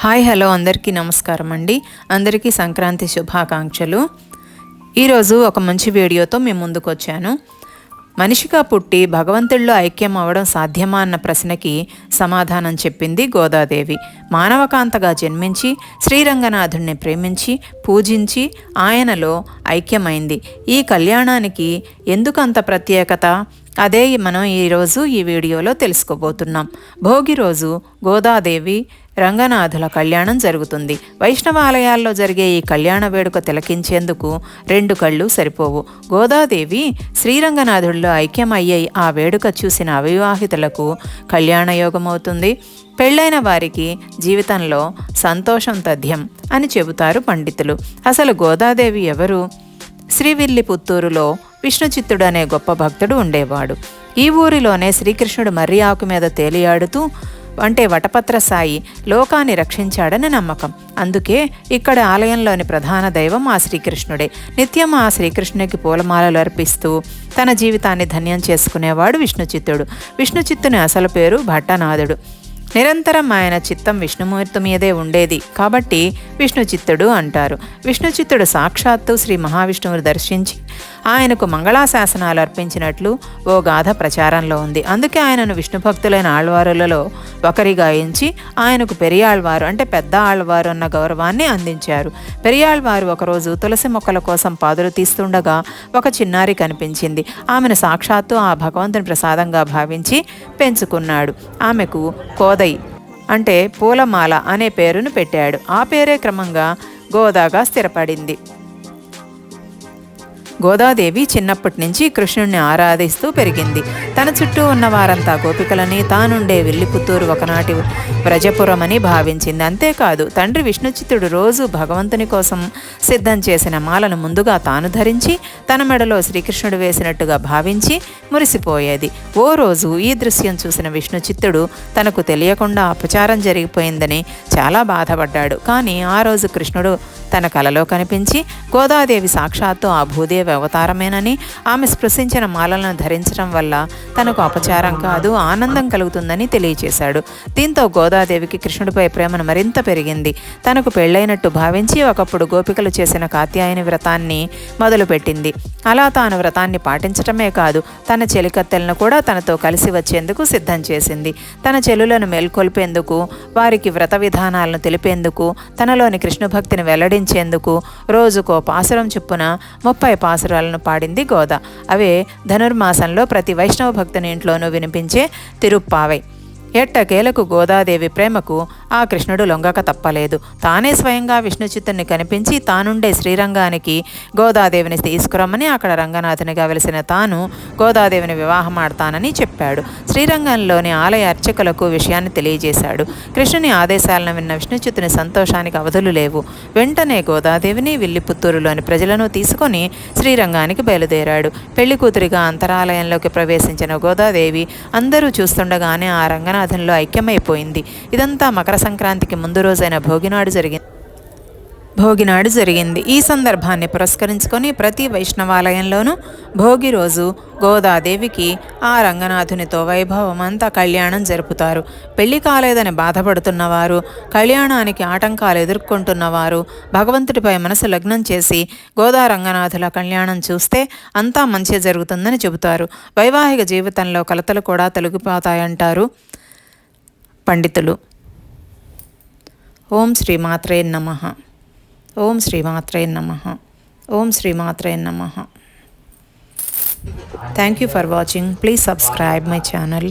Hi hello అందరికీ నమస్కారం అండి. అందరికీ సంక్రాంతి శుభాకాంక్షలు. ఈరోజు ఒక మంచి వీడియోతో మేము ముందుకు వచ్చాను మనిషిగా పుట్టి భగవంతుల్లో ఐక్యం అవ్వడం సాధ్యమా అన్న ప్రశ్నకి సమాధానం చెప్పింది గోదాదేవి. మానవకాంతగా జన్మించి శ్రీరంగనాథుణ్ణి ప్రేమించి పూజించి ఆయనలో ఐక్యమైంది. ఈ కళ్యాణానికి ఎందుకంత ప్రత్యేకత? అదే మనం ఈరోజు ఈ వీడియోలో తెలుసుకోబోతున్నాం. భోగి రోజు గోదాదేవి రంగనాథుల కళ్యాణం జరుగుతుంది. వైష్ణవాలయాల్లో జరిగే ఈ కళ్యాణ వేడుక తిలకించేందుకు రెండు కళ్ళు సరిపోవు. గోదాదేవి శ్రీరంగనాథుల్లో ఐక్యమయ్యే ఆ వేడుక చూసిన అవివాహితులకు కళ్యాణయోగమవుతుంది. పెళ్ళైన వారికి జీవితంలో సంతోషం తథ్యం అని చెబుతారు పండితులు. అసలు గోదాదేవి ఎవరు? శ్రీవిల్లి పుత్తూరులో విష్ణుచిత్తుడు అనే గొప్ప భక్తుడు ఉండేవాడు. ఈ ఊరిలోనే శ్రీకృష్ణుడు మర్రి ఆకు మీద తేలియాడుతూ అంటే వటపత్ర సాయి లోకాన్ని రక్షించాడని నమ్మకం. అందుకే ఇక్కడ ఆలయంలోని ప్రధాన దైవం ఆ శ్రీకృష్ణుడే. నిత్యం ఆ శ్రీకృష్ణునికి పూలమాలలు అర్పిస్తూ తన జీవితాన్ని ధన్యం చేసుకునేవాడు విష్ణుచిత్తుడు. విష్ణుచిత్తుని అసలు పేరు భట్టనాథుడు. నిరంతరం ఆయన చిత్తం విష్ణుమూర్తి మీదే ఉండేది. కాబట్టి విష్ణు చిత్తుడు అంటారు. విష్ణు చిత్తుడు సాక్షాత్తు శ్రీ మహావిష్ణువును దర్శించి ఆయనకు మంగళాశాసనాలు అర్పించినట్లు ఓ గాథ ప్రచారంలో ఉంది. అందుకే ఆయనను విష్ణు భక్తులైన ఆళ్వారులలో ఒకరిగా ఎంచి ఆయనకు పెరియాళ్వారు అంటే పెద్ద ఆళ్వారు అన్న గౌరవాన్ని అందించారు. పెరియాళ్వారు ఒకరోజు తులసి మొక్కల కోసం పాదులు తీస్తుండగా ఒక చిన్నారి కనిపించింది. ఆమెను సాక్షాత్తు ఆ భగవంతుని ప్రసాదంగా భావించి పెంచుకున్నాడు. ఆమెకు కోద అంటే పూలమాల అనే పేరును పెట్టాడు. ఆ పేరే క్రమంగా గోదాగా స్థిరపడింది. గోదాదేవి చిన్నప్పటి నుంచి కృష్ణుణ్ణి ఆరాధిస్తూ పెరిగింది. తన చుట్టూ ఉన్న వారంతా గోపికలని తానుండే విల్లిపుత్తూరు ఒకనాటి వ్రజపురమని భావించింది. అంతేకాదు తండ్రి విష్ణుచిత్తుడు రోజు భగవంతుని కోసం సిద్ధం చేసిన మాలను ముందుగా తాను ధరించి తన మెడలో శ్రీకృష్ణుడు వేసినట్టుగా భావించి మురిసిపోయేది. ఓ రోజు ఈ దృశ్యం చూసిన విష్ణుచిత్తుడు తనకు తెలియకుండా అపచారం జరిగిపోయిందని చాలా బాధపడ్డాడు. కానీ ఆ రోజు కృష్ణుడు తన కలలో కనిపించి గోదాదేవి సాక్షాత్తు ఆ భూదేవి అవతారమేనని ఆమె స్పృశించిన మాలలను ధరించడం వల్ల తనకు అపచారం కాదు ఆనందం కలుగుతుందని తెలియచేశాడు. దీంతో గోదాదేవికి కృష్ణుడిపై ప్రేమను మరింత పెరిగింది. తనకు పెళ్ళైనట్టు భావించి ఒకప్పుడు గోపికలు చేసిన కాత్యాయని వ్రతాన్ని మొదలుపెట్టింది. అలా తాను వ్రతాన్ని పాటించటమే కాదు తన చెలికత్తెలను కూడా తనతో కలిసి వచ్చేందుకు సిద్ధం చేసింది. తన చెల్లులను మేల్కొల్పేందుకు వారికి వ్రత విధానాలను తెలిపేందుకు తనలోని కృష్ణభక్తిని వెల్లడించేందుకు రోజుకో పాసురం చొప్పున ముప్పై పాసురాలను పాడింది గోద. అవే ధనుర్మాసంలో ప్రతి వైష్ణవ భక్తుని ఇంట్లోనూ వినిపించే తిరుప్పావై. ఎట్టకేలకు గోదాదేవి ప్రేమకు ఆ కృష్ణుడు లొంగక తప్పలేదు. తానే స్వయంగా విష్ణుచిత్తుని కనిపించి తానుండే శ్రీరంగానికి గోదాదేవిని తీసుకురమ్మని అక్కడ రంగనాథునిగా వెలిసిన తాను గోదాదేవిని వివాహం ఆడతానని చెప్పాడు. శ్రీరంగంలోని ఆలయ అర్చకులకు విషయాన్ని తెలియజేశాడు. కృష్ణుని ఆదేశాలను విన్న విష్ణుచిత్తుని సంతోషానికి అవధులు లేవు. వెంటనే గోదాదేవిని విల్లిపుత్తూరులోని ప్రజలను తీసుకొని శ్రీరంగానికి బయలుదేరాడు. పెళ్ళి కూతురిగా అంతరాలయంలోకి ప్రవేశించిన గోదాదేవి అందరూ చూస్తుండగానే ఆ రంగనాథంలో ఐక్యమైపోయింది. ఇదంతా మకర సంక్రాంతికి ముందు రోజైన భోగినాడు జరిగింది భోగినాడు జరిగింది. ఈ సందర్భాన్ని పురస్కరించుకొని ప్రతి వైష్ణవాలయంలోనూ భోగి రోజు గోదాదేవికి ఆ రంగనాథునితో వైభవమంతా కళ్యాణం జరుపుతారు. పెళ్ళి కాలేదని బాధపడుతున్నవారు కళ్యాణానికి ఆటంకాలు ఎదుర్కొంటున్నవారు భగవంతుడిపై మనసు లగ్నం చేసి గోదా రంగనాథుల కళ్యాణం చూస్తే అంతా మంచి జరుగుతుందని చెబుతారు. వైవాహిక జీవితంలో కలతలు కూడా తొలగిపోతాయంటారు పండితులు. ఓం శ్రీమాత్రే నమ ఓం శ్రీమాత్రే నమ ఓం శ్రీమాత్రే నమ thank you for watching please subscribe my channel